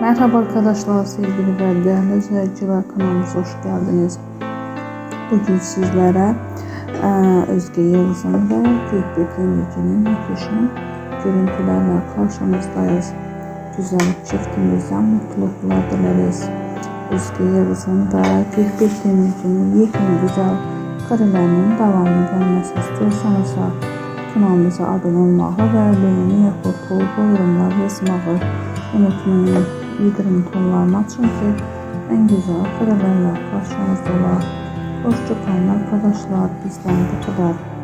Merhaba arkadaşlar, sevgili ve değerli izleyiciler kanalımıza hoş geldiniz. Bugün sizlere e, Özge Yıldız'ın ve Gökbek Demirci'nin muhteşem görüntülerle karşınızdayız. Güzel çiftimizden mutluluklar dileriz. Özge Yıldız'ın ve Gökbek Demirci'nin yepyeni güzel karelerinin devamını gelmesi istiyorsanız kanalımıza abone olmağı ve beğeni yapıp yorumlar yazmağı unutmayın. Bildirim tonlarını açın ki en güzel karelerle karşınızda olar. Hoşçakalın arkadaşlar. Bizden bu kadar.